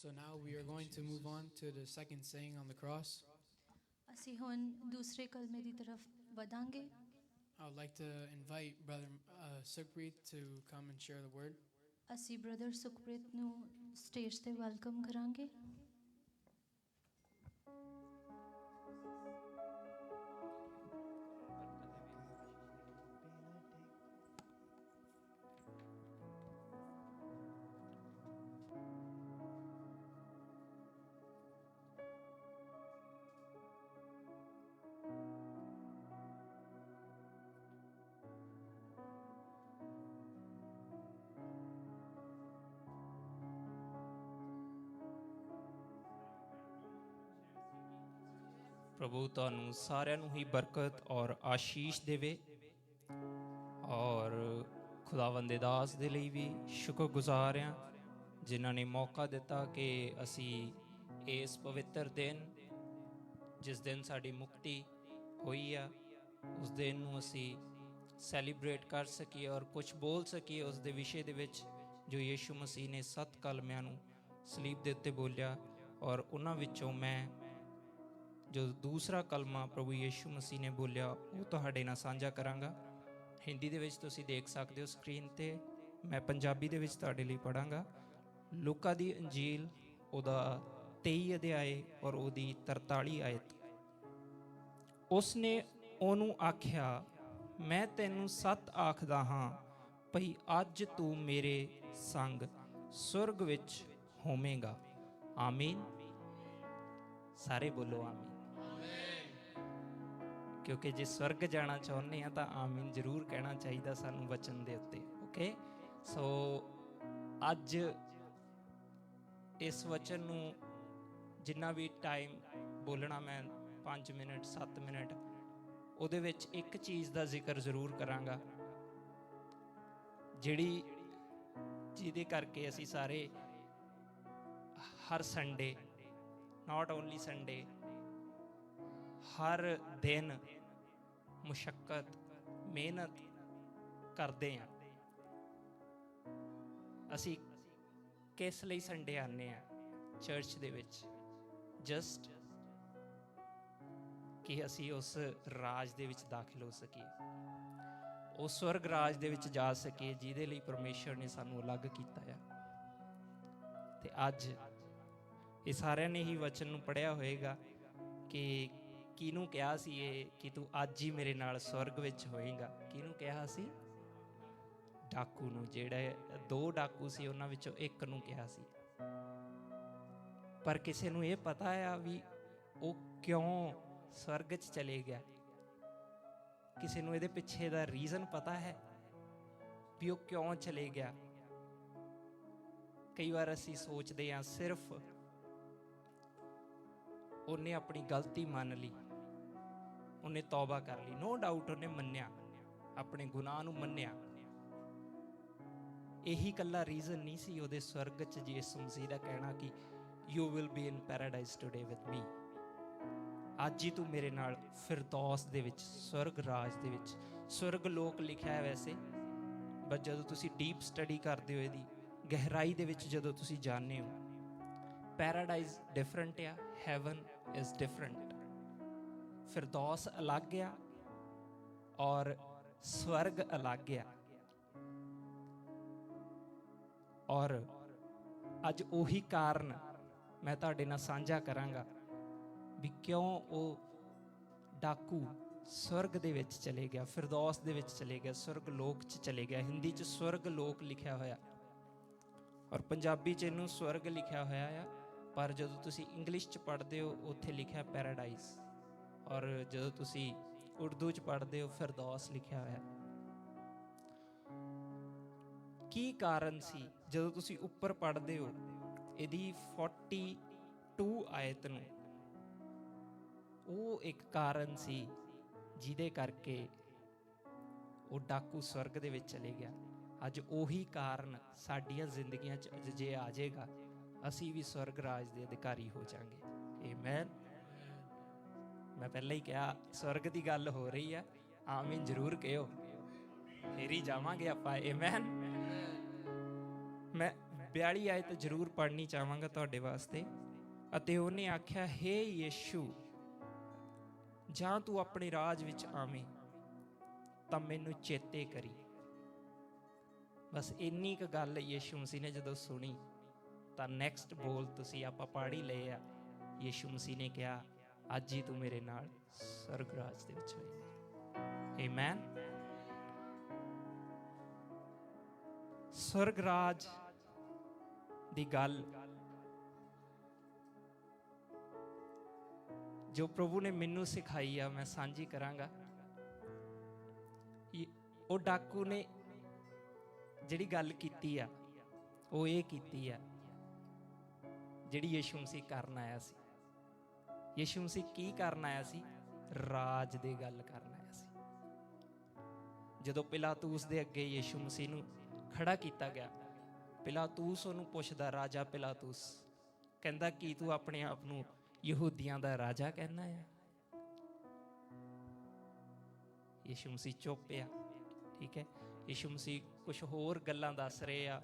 So now we are going to move on to the second saying on the cross. I would like to invite brother uh, Sukhpreet to come and share the word. ਅਸੀਂ brother Sukhpreet ਨੂੰ stage ਤੇ welcome ਕਰਾਂਗੇ ਪ੍ਰਭੂ, ਤੁਹਾਨੂੰ ਸਾਰਿਆਂ ਨੂੰ ਹੀ ਬਰਕਤ ਔਰ ਆਸ਼ੀਸ਼ ਦੇਵੇ ਔਰ ਖੁਦਾਵੰਦ ਦੇ ਦਾਸ ਦੇ ਲਈ ਵੀ ਸ਼ੁਕਰਗੁਜ਼ਾਰ ਹਾਂ, ਜਿਨ੍ਹਾਂ ਨੇ ਮੌਕਾ ਦਿੱਤਾ ਕਿ ਅਸੀਂ ਇਸ ਪਵਿੱਤਰ ਦਿਨ, ਜਿਸ ਦਿਨ ਸਾਡੀ ਮੁਕਤੀ ਹੋਈ ਆ, ਉਸ ਦਿਨ ਨੂੰ ਅਸੀਂ ਸੈਲੀਬ੍ਰੇਟ ਕਰ ਸਕੀਏ ਔਰ ਕੁਝ ਬੋਲ ਸਕੀਏ ਉਸ ਦੇ ਵਿਸ਼ੇ ਦੇ ਵਿੱਚ, ਜੋ ਯੀਸ਼ੂ ਮਸੀਹ ਨੇ ਸੱਤ ਕਲਮਿਆਂ ਨੂੰ ਸਲੀਬ ਦੇ ਉੱਤੇ ਬੋਲਿਆ ਔਰ ਉਹਨਾਂ ਵਿੱਚੋਂ ਮੈਂ ਜੋ ਦੂਸਰਾ ਕਲਮਾ ਪ੍ਰਭੂ ਯੀਸ਼ੂ ਮਸੀਹ ਨੇ ਬੋਲਿਆ, ਉਹ ਤੁਹਾਡੇ ਨਾਲ ਸਾਂਝਾ ਕਰਾਂਗਾ। ਹਿੰਦੀ ਦੇ ਵਿੱਚ ਤੁਸੀਂ ਦੇਖ ਸਕਦੇ ਹੋ ਸਕਰੀਨ ਤੇ। ਮੈਂ ਪੰਜਾਬੀ ਦੇ ਵਿੱਚ ਤੁਹਾਡੇ ਲਈ ਪੜਾਂਗਾ ਲੂਕਾ ਦੀ ਅੰਜੀਲ ਉਹਦਾ 23 ਅਧਿਆਏ ਔਰ ਉਹਦੀ 43 ਆਇਤ। ਉਸਨੇ ਉਹਨੂੰ ਆਖਿਆ, ਮੈਂ ਤੈਨੂੰ ਸੱਤ ਆਖਦਾ ਹਾਂ, ਭਈ ਅੱਜ ਤੂੰ ਮੇਰੇ ਸੰਗ ਸੁਰਗ ਵਿੱਚ ਹੋਵੇਂਗਾ। ਆਮੀਨ। ਸਾਰੇ ਬੋਲੋ ਆਮੀਨ। ਕਿਉਂਕਿ ਜੇ ਸਵਰਗ ਜਾਣਾ ਚਾਹੁੰਦੇ ਆ ਤਾਂ ਆਮੀਨ ਜ਼ਰੂਰ ਕਹਿਣਾ ਚਾਹੀਦਾ ਸਾਨੂੰ ਵਚਨ ਦੇ ਉੱਤੇ ਓਕੇ ਸੋ ਅੱਜ ਇਸ ਵਚਨ ਨੂੰ ਜਿੰਨਾ ਵੀ ਟਾਈਮ ਬੋਲਣਾ ਮੈਂ 5 ਮਿੰਟ 7 ਮਿੰਟ, ਉਹਦੇ ਵਿੱਚ ਇੱਕ ਚੀਜ਼ ਦਾ ਜ਼ਿਕਰ ਜ਼ਰੂਰ ਕਰਾਂਗਾ। ਜਿਹੜੀ ਜਿਹਦੇ ਕਰਕੇ ਅਸੀਂ ਸਾਰੇ ਹਰ ਸੰਡੇ ਨਾਟ ਓਨਲੀ ਸੰਡੇ ਹਰ ਦਿਨ ਮੁਸ਼ਕਲ ਮਿਹਨਤ ਕਰਦੇ ਆ ਅਸੀਂ ਕਿਸ ਲਈ ਸੰਡੇ ਆਨੇ ਆ ਚਰਚ ਦੇ ਵਿੱਚ। ਜਸਟ ਕਿ ਅਸੀਂ ਉਸ ਰਾਜ ਦੇ ਵਿੱਚ ਦਾਖਲ ਹੋ ਸਕੀਏ। ਉਸ ਸਵਰਗ ਰਾਜ ਦੇ ਵਿੱਚ ਜਾ ਸਕੀਏ, ਜਿਹਦੇ ਲਈ ਪਰਮੇਸ਼ਰ ਨੇ ਸਾਨੂੰ ਅਲੱਗ ਕੀਤਾ ਆ। ਤੇ ਅੱਜ ਇਹ ਸਾਰਿਆਂ ਨੇ ਹੀ ਵਚਨ ਨੂੰ ਪੜਿਆ ਹੋਏਗਾ ਕਿ ਕਿਹਨੂੰ ਕਿਹਾ ਸੀ ਇਹ ਕਿ ਤੂੰ ਅੱਜ ਹੀ ਮੇਰੇ ਨਾਲ ਸਵਰਗ ਵਿੱਚ ਹੋਏਗਾ? ਕਿਹਨੂੰ ਕਿਹਾ ਸੀ? ਡਾਕੂ ਨੂੰ, ਜਿਹੜਾ ਦੋ ਡਾਕੂ ਸੀ, ਉਹਨਾਂ ਵਿੱਚੋਂ ਇੱਕ ਨੂੰ ਕਿਹਾ ਸੀ। ਪਰ ਕਿਸੇ ਨੂੰ ਇਹ ਪਤਾ ਆ ਵੀ ਉਹ ਕਿਉਂ ਸਵਰਗ 'ਚ ਚਲੇ ਗਿਆ? ਕਿਸੇ ਨੂੰ ਇਹਦੇ ਪਿੱਛੇ ਦਾ ਰੀਜ਼ਨ ਪਤਾ ਹੈ ਵੀ ਉਹ ਕਿਉਂ ਚਲੇ ਗਿਆ? ਕਈ ਵਾਰ ਅਸੀਂ ਸੋਚਦੇ ਹਾਂ, ਸਿਰਫ ਉਹਨੇ ਆਪਣੀ ਗਲਤੀ ਮੰਨ ਲਈ। ਉਹਨੇ ਤੌਬਾ ਕਰ ਲਈ। ਨੋ ਡਾਊਟ ਉਹਨੇ ਮੰਨਿਆ। ਆਪਣੇ ਗੁਨਾਹ ਨੂੰ ਮੰਨਿਆ। ਇਹੀ ਕੱਲਾ ਰੀਜ਼ਨ ਨਹੀਂ ਸੀ ਉਹਦੇ ਸਵਰਗ 'ਚ ਯਿਸੂ ਮਸੀਹ ਦਾ ਕਹਿਣਾ ਕਿ you will be in paradise today with me ਅੱਜ ਹੀ ਤੂੰ ਮੇਰੇ ਨਾਲ ਫਿਰਦੌਸ ਦੇ ਵਿੱਚ, ਸਵਰਗ ਰਾਜ ਦੇ ਵਿੱਚ, ਸਵਰਗ ਲੋਕ ਲਿਖਿਆ ਹੈ ਵੈਸੇ। ਬਟ ਜਦੋਂ ਤੁਸੀਂ ਡੀਪ ਸਟੱਡੀ ਕਰਦੇ ਹੋ ਇਹਦੀ, ਗਹਿਰਾਈ ਦੇ ਵਿੱਚ ਜਦੋਂ ਤੁਸੀਂ ਜਾਣਦੇ ਹੋ ਪੈਰਾਡਾਈਜ਼ ਡਿਫਰੈਂਟ ਆ ਹੈਵਨ ਇਜ਼ ਡਿਫਰੈਂਟ ਫਿਰਦੌਸ ਅਲੱਗ ਆ ਔਰ ਸਵਰਗ ਅਲੱਗ ਆ ਔਰ ਅੱਜ ਉਹੀ ਕਾਰਨ ਮੈਂ ਤੁਹਾਡੇ ਨਾਲ ਸਾਂਝਾ ਕਰਾਂਗਾ ਵੀ ਕਿਉਂ ਉਹ ਡਾਕੂ ਸਵਰਗ ਦੇ ਵਿੱਚ ਚਲੇ ਗਿਆ, ਫਿਰਦੌਸ ਦੇ ਵਿੱਚ ਚਲੇ ਗਿਆ, ਸਵਰਗ ਲੋਕ 'ਚ ਚਲੇ ਗਿਆ। ਹਿੰਦੀ 'ਚ ਸਵਰਗ ਲੋਕ ਲਿਖਿਆ ਹੋਇਆ। ਔਰ ਪੰਜਾਬੀ 'ਚ ਇਹਨੂੰ ਸਵਰਗ ਲਿਖਿਆ ਹੋਇਆ ਆ, ਪਰ ਜਦੋਂ ਤੁਸੀਂ ਇੰਗਲਿਸ਼ 'ਚ ਪੜ੍ਹਦੇ ਹੋ, ਉੱਥੇ ਲਿਖਿਆ ਪੈਰਾਡਾਈਜ਼ ਔਰ ਜਦੋਂ ਤੁਸੀਂ ਉਰਦੂ 'ਚ ਪੜ੍ਹਦੇ ਹੋ ਫਿਰਦੌਸ ਲਿਖਿਆ ਹੋਇਆ ਕੀ ਕਾਰਨ ਸੀ ਜਦੋਂ ਤੁਸੀਂ ਉੱਪਰ ਪੜ੍ਹਦੇ ਹੋ? ਇਹਦੀ 42 ਆਇਤ ਨੂੰ। ਉਹ ਇੱਕ ਕਾਰਨ ਸੀ ਜਿਹਦੇ ਕਰਕੇ ਉਹ ਡਾਕੂ ਸਵਰਗ ਦੇ ਵਿੱਚ ਚਲੇ ਗਿਆ। ਅੱਜ ਉਹੀ ਕਾਰਨ ਸਾਡੀਆਂ ਜ਼ਿੰਦਗੀਆਂ 'ਚ ਅੱਜ ਜੇ ਆ ਜਾਏਗਾ। ਅਸੀਂ ਵੀ ਸਵਰਗ ਰਾਜ ਦੇ ਅਧਿਕਾਰੀ ਹੋ ਜਾਾਂਗੇ। ਆਮੇਨ ਮੈਂ ਪਹਿਲਾਂ ਹੀ ਕਿਹਾ, ਸਵਰਗ ਦੀ ਗੱਲ ਹੋ ਰਹੀ ਆ ਆਮੀਨ ਜ਼ਰੂਰ ਕਹਿਓ। ਫੇਰ ਹੀ ਜਾਵਾਂਗੇ ਆਪਾਂ ਆਮੇਨ ਮੈਂ 42 ਆਇਤ ਜ਼ਰੂਰ ਪੜ੍ਹਨੀ ਚਾਹਾਂਗਾ ਤੁਹਾਡੇ ਵਾਸਤੇ। ਅਤੇ ਉਹਨੇ ਆਖਿਆ, ਹੇ ਯੀਸ਼ੂ, ਜਾਂ ਤੂੰ ਆਪਣੇ ਰਾਜ ਵਿੱਚ ਆਵੇਂ, ਤਾਂ ਮੈਨੂੰ ਚੇਤੇ ਕਰੀ। ਬਸ ਇੰਨੀ ਕੁ ਗੱਲ ਯੀਸ਼ੂ ਮਸੀਹ ਨੇ ਜਦੋਂ ਸੁਣੀ, ਤਾਂ ਨੈਕਸਟ ਬੋਲ ਤੁਸੀਂ ਆਪਾਂ ਪੜ੍ਹ ਹੀ ਲਏ ਆ। ਯੀਸ਼ੂ ਮਸੀਹ ਨੇ ਕਿਹਾ ਅੱਜ ਹੀ ਤੂੰ ਮੇਰੇ ਨਾਲ ਸਵਰਗ ਰਾਜ ਦੇ ਵਿੱਚ ਹੋਏਗਾ। ਆਮੇਨ ਸਵਰਗ ਰਾਜ ਦੀ ਗੱਲ ਜੋ ਪ੍ਰਭੂ ਨੇ ਮੈਨੂੰ ਸਿਖਾਈ ਆ, ਮੈਂ ਸਾਂਝੀ ਕਰਾਂਗਾ। ਉਹ ਡਾਕੂ ਨੇ ਜਿਹੜੀ ਗੱਲ ਕੀਤੀ ਆ, ਉਹ ਇਹ ਕੀਤੀ ਆ, ਜਿਹੜੀ ਯਿਸੂ ਮਸੀਹ ਕਰਨ ਆਇਆ ਸੀ। ਯਿਸੂ ਮਸੀਹ ਕੀ ਕਰਨ ਆਇਆ ਸੀ? ਰਾਜ ਦੀ ਗੱਲ ਕਰਨ ਆਇਆ ਸੀ। ਜਦੋਂ ਪਿਲਾਤੂਸ ਦੇ ਅੱਗੇ ਯਿਸੂ ਮਸੀਹ ਨੂੰ ਖੜਾ ਕੀਤਾ ਗਿਆ, ਪਿਲਾਤੂਸ ਉਹਨੂੰ ਪੁੱਛਦਾ, ਰਾਜਾ ਪਿਲਾਤੂਸ, ਕਹਿੰਦਾ, ਕੀ ਤੂੰ ਆਪਣੇ ਆਪ ਨੂੰ ਯਹੂਦੀਆਂ ਦਾ ਰਾਜਾ ਕਹਿੰਦਾ ਹੈ ਯਿਸੂ ਮਸੀਹ ਚੁੱਪ ਆ ਠੀਕ ਹੈ? ਯਿਸੂ ਮਸੀਹ ਕੁਝ ਹੋਰ ਗੱਲਾਂ ਦੱਸ ਰਹੇ ਆ,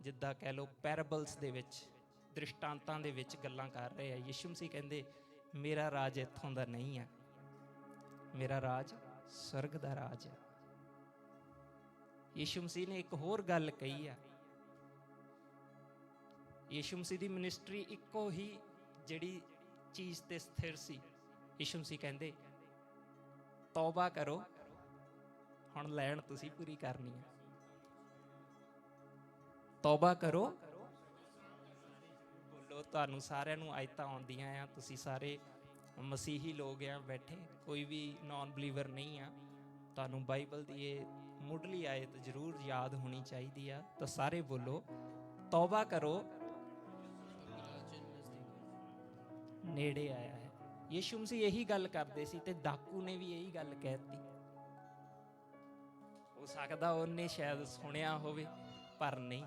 ਜਿੱਦਾਂ ਕਹਿ ਲੋ ਪੈਰਬਲਸ ਦੇ ਵਿੱਚ। ਦ੍ਰਿਸ਼ਟਾਂਤਾਂ ਦੇ ਵਿੱਚ ਗੱਲਾਂ ਕਰ ਰਹੇ ਆ। ਯਿਸੂ ਮਸੀਹ ਕਹਿੰਦੇ, ਮੇਰਾ ਰਾਜ ਇੱਥੋਂ ਦਾ ਨਹੀਂ ਹੈ ਮੇਰਾ ਰਾਜ ਸਵਰਗ ਦਾ ਰਾਜ ਹੈ ਯਿਸੂ ਮਸੀਹ ਨੇ ਇੱਕ ਹੋਰ ਗੱਲ ਕਹੀ ਆ। ਯਿਸੂ ਮਸੀਹ ਦੀ ਮਿਨਿਸਟਰੀ ਇੱਕੋ ਹੀ ਜਿਹੜੀ ਚੀਜ਼ ਤੇ ਸਥਿਰ ਸੀ। ਯਿਸੂ ਮਸੀਹ ਕਹਿੰਦੇ, ਤੌਬਾ ਕਰੋ। ਹੁਣ ਲੈਣ ਤੁਸੀਂ ਪੂਰੀ ਕਰਨੀ ਹੈ ਤੌਬਾ ਕਰੋ ਬੋਲੋ ਤੁਹਾਨੂੰ ਸਾਰਿਆਂ ਨੂੰ ਆਇਤਾਂ ਆਉਂਦੀਆਂ ਆ, ਤੁਸੀਂ ਸਾਰੇ ਮਸੀਹੀ ਲੋਕ ਆ, ਬੈਠੇ, ਕੋਈ ਵੀ ਨਾਨ ਬਲੀਵਰ ਨਹੀਂ ਆ, ਤੁਹਾਨੂੰ ਬਾਈਬਲ ਦੀ ਇਹ ਮੁੱਢਲੀ ਆਇਤ ਜ਼ਰੂਰ ਯਾਦ ਹੋਣੀ ਚਾਹੀਦੀ ਆ। ਤਾਂ ਸਾਰੇ ਬੋਲੋ, ਤੌਬਾ ਕਰੋ। ਨੇੜੇ ਆਇਆ ਹੈ। ਯਿਸੂ ਮਸੀਹ ਇਹੀ ਗੱਲ ਕਰਦੇ ਸੀ ਤੇ ਡਾਕੂ ਨੇ ਵੀ ਇਹੀ ਗੱਲ ਕਹਿਤੀ। ਹੋ ਸਕਦਾ ਉਹਨੇ ਸ਼ਾਇਦ ਸੁਣਿਆ ਹੋਵੇ, ਪਰ ਨਹੀਂ।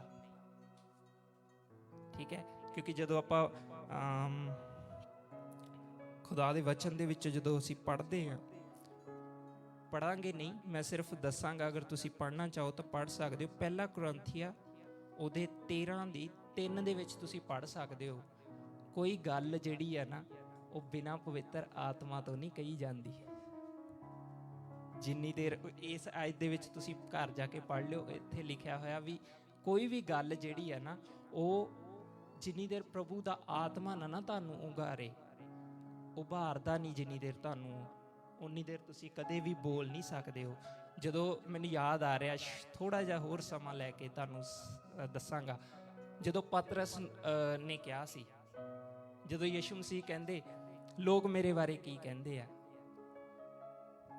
ਠੀਕ ਹੈ? ਕਿਉਂਕਿ ਜਦੋਂ ਆਪਾਂ ਆਮ, ਖੁਦਾ ਦੇ ਵਚਨ ਦੇ ਵਿੱਚ ਜਦੋਂ ਅਸੀਂ ਪੜ੍ਹਦੇ ਹਾਂ ਪੜਾਂਗੇ ਨਹੀਂ ਮੈਂ ਸਿਰਫ ਦੱਸਾਂਗਾ ਅਗਰ ਤੁਸੀਂ ਪੜ੍ਹਨਾ ਚਾਹੋ ਤਾਂ ਪੜ੍ਹ ਸਕਦੇ ਹੋ। ਪਹਿਲਾ ਕੁਰੰਥੀਆ ਉਹਦੇ 13 ਦੀ 3 ਦੇ ਵਿੱਚ ਤੁਸੀਂ ਪੜ੍ਹ ਸਕਦੇ ਹੋ। ਕੋਈ ਗੱਲ ਜਿਹੜੀ ਹੈ ਨਾ ਉਹ ਬਿਨਾਂ ਪਵਿੱਤਰ ਆਤਮਾ ਤੋਂ ਨਹੀਂ ਕਹੀ ਜਾਂਦੀ। ਜਿੰਨੀ ਦੇਰ ਇਸ ਆਇਤ ਦੇ ਵਿੱਚ ਤੁਸੀਂ ਘਰ ਜਾ ਕੇ ਪੜ੍ਹ ਲਿਓ ਇੱਥੇ ਲਿਖਿਆ ਹੋਇਆ ਵੀ ਕੋਈ ਵੀ ਗੱਲ ਜਿਹੜੀ ਹੈ ਨਾ ਉਹ ਜਿੰਨੀ ਦੇਰ ਪ੍ਰਭੂ ਦਾ ਆਤਮਾ ਨਾ ਨਾ ਤੁਹਾਨੂੰ ਉਗਾਰੇ ਉਭਾਰਦਾ ਨਹੀਂ ਜਿੰਨੀ ਦੇਰ ਤੁਹਾਨੂੰ ਉਨੀ ਦੇਰ ਤੁਸੀਂ ਕਦੇ ਵੀ ਬੋਲ ਨਹੀਂ ਸਕਦੇ ਹੋ। ਜਦੋਂ ਮੈਨੂੰ ਯਾਦ ਆ ਰਿਹਾ ਥੋੜਾ ਜਿਹਾ ਹੋਰ ਸਮਾਂ ਲੈ ਕੇ ਤੁਹਾਨੂੰ ਦੱਸਾਂਗਾ। ਜਦੋਂ ਪਤਰਸ ਨੇ ਕਿਹਾ ਸੀ ਜਦੋਂ ਯਿਸੂ ਮਸੀਹ ਕਹਿੰਦੇ ਲੋਕ ਮੇਰੇ ਬਾਰੇ ਕੀ ਕਹਿੰਦੇ ਆ?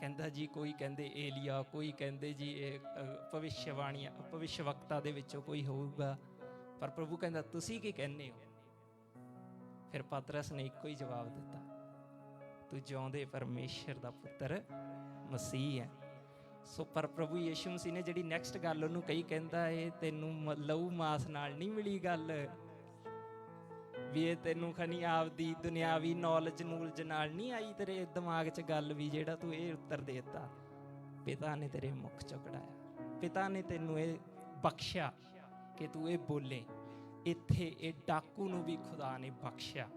ਕਹਿੰਦਾ ਜੀ ਕੋਈ ਕਹਿੰਦੇ ਏਲੀਆ ਕੋਈ ਕਹਿੰਦੇ ਜੀ ਇਹ ਅ, ਭਵਿੱਖਬਾਣੀਆਂ ਦੇ ਵਿੱਚੋਂ ਕੋਈ ਹੋਊਗਾ। ਪਰ ਪ੍ਰਭੂ ਕਹਿੰਦਾ, ਤੁਸੀਂ ਕੀ ਕਹਿੰਦੇ ਹੋ? ਫਿਰ ਪਾਤਰਸ ਨੇ ਇੱਕੋ ਹੀ ਜਵਾਬ ਦਿੱਤਾ, ਤੂੰ ਜਿਉਂਦੇ ਪਰਮੇਸ਼ਰ ਦਾ ਪੁੱਤਰ ਮਸੀਹ ਹੈ। ਸੋ ਪਰ ਪ੍ਰਭੂ ਯਿਸੂ ਮਸੀਹ ਨੇ ਜਿਹੜੀ ਨੈਕਸਟ ਗੱਲ ਉਹਨੂੰ ਕਹੀ, ਕਹਿੰਦਾ, ਇਹ ਤੈਨੂੰ ਮ- ਲਹੂ ਮਾਸ ਨਾਲ ਨਹੀਂ ਮਿਲੀ ਗੱਲ। ਵੀ ਇਹ ਤੈਨੂੰ ਖਣੀ ਆਪਦੀ ਦੁਨਿਆਵੀ ਨੌਲੇਜ ਨੂਲਜ ਨਾਲ ਨਹੀਂ ਆਈ ਤੇਰੇ ਦਿਮਾਗ 'ਚ ਗੱਲ ਵੀ ਜਿਹੜਾ ਤੂੰ ਇਹ ਉੱਤਰ ਦੇਤਾ। ਪਿਤਾ ਨੇ ਤੇਰੇ ਮੁਖ ਚੋਂ ਕਢਾਇਆ ਪਿਤਾ ਨੇ ਤੈਨੂੰ ਇਹ ਬਖਸ਼ਿਆ। ਕਿ ਤੂੰ ਇਹ ਬੋਲੇ, ਇੱਥੇ ਇਹ ਡਾਕੂ ਨੂੰ ਵੀ ਖੁਦਾ ਨੇ ਬਖਸ਼ਿਆ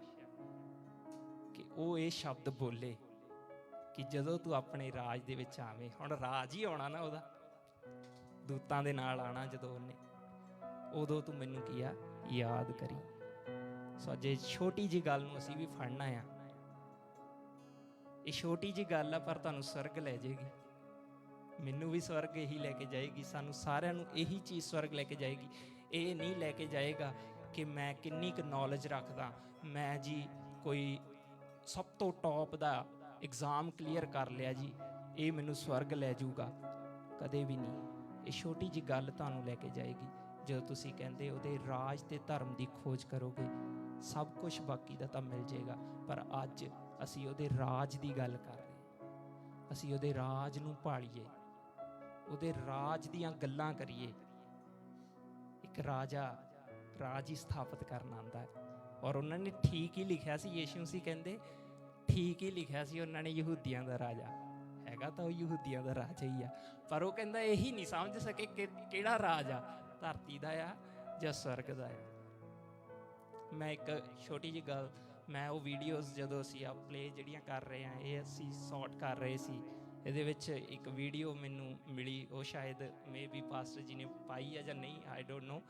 ਕਿ ਉਹ ਇਹ ਸ਼ਬਦ ਬੋਲੇ ਕਿ ਜਦੋਂ ਤੂੰ ਆਪਣੇ ਰਾਜ ਦੇ ਵਿੱਚ ਆਵੇਂ, ਹੁਣ ਰਾਜ ਹੀ ਆਉਣਾ ਨਾ ਉਹਦਾ। ਦੂਤਾਂ ਦੇ ਨਾਲ ਆਣਾ ਜਦੋਂ ਉਹਨੇ। ਉਦੋਂ ਤੂੰ ਮੈਨੂੰ ਕੀ ਆ? ਯਾਦ ਕਰੀ। ਸੋ ਅੱਜ ਛੋਟੀ ਜੀ ਗੱਲ ਨੂੰ ਅਸੀਂ ਵੀ ਫੜਨਾ ਆ। ਇਹ ਛੋਟੀ ਜੀ ਗੱਲ ਆ, ਪਰ ਤੁਹਾਨੂੰ ਸਵਰਗ ਲੈ ਜਾਏਗੀ। ਮੈਨੂੰ ਵੀ ਸਵਰਗ ਇਹੀ ਲੈ ਕੇ ਜਾਏਗੀ, ਸਾਨੂੰ ਸਾਰਿਆਂ ਨੂੰ ਇਹੀ ਚੀਜ਼ ਸਵਰਗ ਲੈ ਕੇ ਜਾਏਗੀ। ਇਹ ਨਹੀਂ ਲੈ ਕੇ ਜਾਏਗਾ ਕਿ ਮੈਂ ਕਿੰਨੀ ਕੁ ਨੌਲੇਜ ਰੱਖਦਾ। ਮੈਂ ਜੀ ਕੋਈ ਸਭ ਤੋਂ ਟੌਪ ਦਾ ਐਗਜ਼ਾਮ ਕਲੀਅਰ ਕਰ ਲਿਆ ਜੀ, ਇਹ ਮੈਨੂੰ ਸਵਰਗ ਲੈ ਜਾਊਗਾ। ਕਦੇ ਵੀ ਨਹੀਂ। ਇਹ ਛੋਟੀ ਜੀ ਗੱਲ ਤੁਹਾਨੂੰ ਲੈ ਕੇ ਜਾਏਗੀ। ਜਦੋਂ ਤੁਸੀਂ ਕਹਿੰਦੇ ਉਹਦੇ ਰਾਜ ਤੇ ਧਰਮ ਦੀ ਖੋਜ ਕਰੋਗੇ, ਸਭ ਕੁਝ ਬਾਕੀ ਦਾ ਤਾਂ ਮਿਲ ਜਾਏਗਾ। ਪਰ ਅੱਜ ਅਸੀਂ ਉਹਦੇ ਰਾਜ ਦੀ ਗੱਲ ਕਰ ਰਹੇ ਅਸੀਂ ਉਹਦੇ ਰਾਜ ਨੂੰ ਭਾਲੀਏ। ਉਹਦੇ ਰਾਜ ਦੀਆਂ ਗੱਲਾਂ ਕਰੀਏ। ਇੱਕ ਰਾਜਾ ਰਾਜ ਹੀ ਸਥਾਪਿਤ ਕਰਨ ਆਂਦਾ ਹੈ। ਔਰ ਉਹਨਾਂ ਨੇ ਠੀਕ ਹੀ ਲਿਖਿਆ ਸੀ, ਯੀਸ਼ੂ ਮਸੀਹ ਕਹਿੰਦੇ, ਠੀਕ ਹੀ ਲਿਖਿਆ ਸੀ, ਉਹਨਾਂ ਨੇ ਯਹੂਦੀਆਂ ਦਾ ਰਾਜਾ। ਹੈਗਾ ਤਾਂ ਉਹ ਯਹੂਦੀਆਂ ਦਾ ਰਾਜਾ ਹੀ ਆ। ਪਰ ਉਹ ਕਹਿੰਦਾ ਇਹੀ ਨਹੀਂ ਸਮਝ ਸਕੇ ਕਿ ਕਿਹੜਾ ਰਾਜ ਆ ਧਰਤੀ ਦਾ ਆ ਜਾਂ ਸਵਰਗ ਦਾ ਆ। ਮੈਂ ਇੱਕ ਛੋਟੀ ਜਿਹੀ ਗੱਲ, ਮੈਂ ਉਹ ਵੀਡੀਓਜ਼ ਜਦੋਂ ਅਸੀਂ ਆ ਪਲੇ ਜਿਹੜੀਆਂ ਕਰ ਰਹੇ ਆ ਇਹ ਅਸੀਂ ਸੌਟ ਕਰ ਰਹੇ ਸੀ। ਇਹਦੇ ਵਿੱਚ ਇੱਕ ਵੀਡੀਓ ਮੈਨੂੰ ਮਿਲੀ ਉਹ ਸ਼ਾਇਦ ਮੇ ਪਾਸਟਰ ਜੀ ਨੇ ਪਾਈ ਹੈ ਜਾਂ ਨਹੀਂ ਆਈ ਡੋਨਟ ਨੋ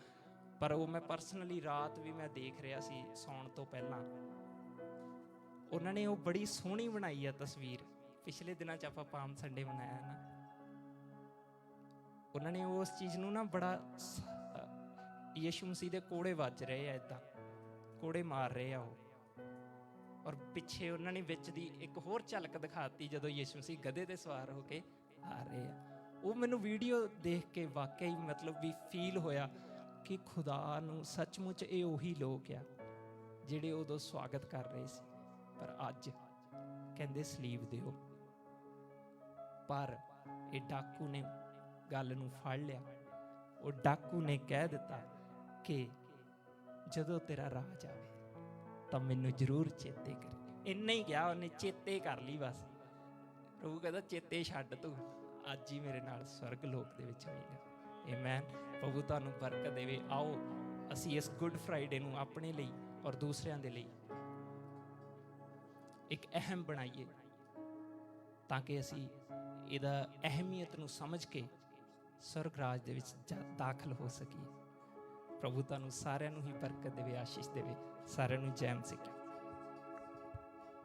ਪਰ ਉਹ ਮੈਂ ਪਰਸਨਲੀ ਰਾਤ ਵੀ ਮੈਂ ਦੇਖ ਰਿਹਾ ਸੀ ਸੌਣ ਤੋਂ ਪਹਿਲਾਂ। ਉਹਨਾਂ ਨੇ ਉਹ ਬੜੀ ਸੋਹਣੀ ਬਣਾਈ ਆ ਤਸਵੀਰ। ਪਿਛਲੇ ਦਿਨਾਂ ਚ ਆਪਾਂ ਪਾਮ ਸੰਡੇ ਮਨਾਇਆ ਨਾ। ਉਹਨਾਂ ਨੇ ਉਸ ਚੀਜ਼ ਨੂੰ ਨਾ ਬੜਾ ਸ- ਅ, ਮਸੀਹ ਦੇ ਕੋੜੇ ਵੱਜ ਰਹੇ ਆ ਇਦਾਂ ਕੋੜੇ ਮਾਰ ਰਹੇ ਆ ਉਹ। ਔਰ ਪਿੱਛੇ ਉਹਨਾਂ ਨੇ ਵਿੱਚ ਦੀ ਇੱਕ ਹੋਰ ਝਲਕ ਦਿਖਾਤੀ ਜਦੋਂ ਯੀਸ਼ੂ ਮਸੀਹ ਗਧੇ ਤੇ ਸਵਾਰ ਹੋ ਕੇ ਆ ਰਹੇ ਆ। ਉਹ ਮੈਨੂੰ ਵੀਡੀਓ ਦੇਖ ਕੇ ਵਾਕਈ ਮਤਲਬ ਵੀ ਫੀਲ ਹੋਇਆ ਕਿ ਖੁਦਾ ਨੂੰ ਸੱਚਮੁੱਚ ਇਹ ਉਹੀ ਲੋਕ ਆ ਜਿਹੜੇ ਉਦੋਂ ਸਵਾਗਤ ਕਰ ਰਹੇ ਸੀ। ਪਰ ਅੱਜ ਕਹਿੰਦੇ ਸਲੀਵ ਦਿਓ। ਪਰ ਇਹ ਡਾਕੂ ਨੇ ਗੱਲ ਨੂੰ ਫੜ ਲਿਆ। ਉਹ ਡਾਕੂ ਨੇ ਕਹਿ ਦਿੱਤਾ ਕਿ ਜਦੋਂ ਤੇਰਾ ਰਾਜ ਆਵੇ ਤਾਂ ਮੈਨੂੰ ਜ਼ਰੂਰ ਚੇਤੇ ਕਰੀ। ਇੰਨਾ ਹੀ ਕਿਹਾ ਉਹਨੇ, ਚੇਤੇ ਕਰ ਲਈ ਬਸ। ਪ੍ਰਭੂ ਕਹਿੰਦਾ, ਚੇਤੇ ਛੱਡ ਤੂੰ। ਅੱਜ ਹੀ ਮੇਰੇ ਨਾਲ ਸਵਰਗ ਲੋਕ ਦੇ ਵਿੱਚ ਹੋਏਗਾ ਆਮੇਨ ਪ੍ਰਭੂ ਤੁਹਾਨੂੰ ਬਰਕਤ ਦੇਵੇ। ਆਓ, ਅਸੀਂ ਇਸ ਗੁੱਡ ਫਰਾਈਡੇ ਨੂੰ ਆਪਣੇ ਲਈ ਔਰ ਦੂਸਰਿਆਂ ਦੇ ਲਈ ਇੱਕ ਅਹਿਮ ਬਣਾਈਏ, ਤਾਂ ਕਿ ਅਸੀਂ ਇਹਦਾ ਅਹਿਮੀਅਤ ਨੂੰ ਸਮਝ ਕੇ ਸਵਰਗ ਰਾਜ ਦੇ ਵਿੱਚ ਦਾਖਲ ਹੋ ਸਕੀਏ। ਪ੍ਰਭੂ ਤੁਹਾਨੂੰ ਸਾਰਿਆਂ ਨੂੰ ਹੀ ਬਰਕਤ ਦੇਵੇ, ਆਸ਼ੀਸ਼ ਦੇਵੇ। ਸਾਰਿਆਂ ਨੂੰ ਜੈ ਮਸੀਹ ਕੀ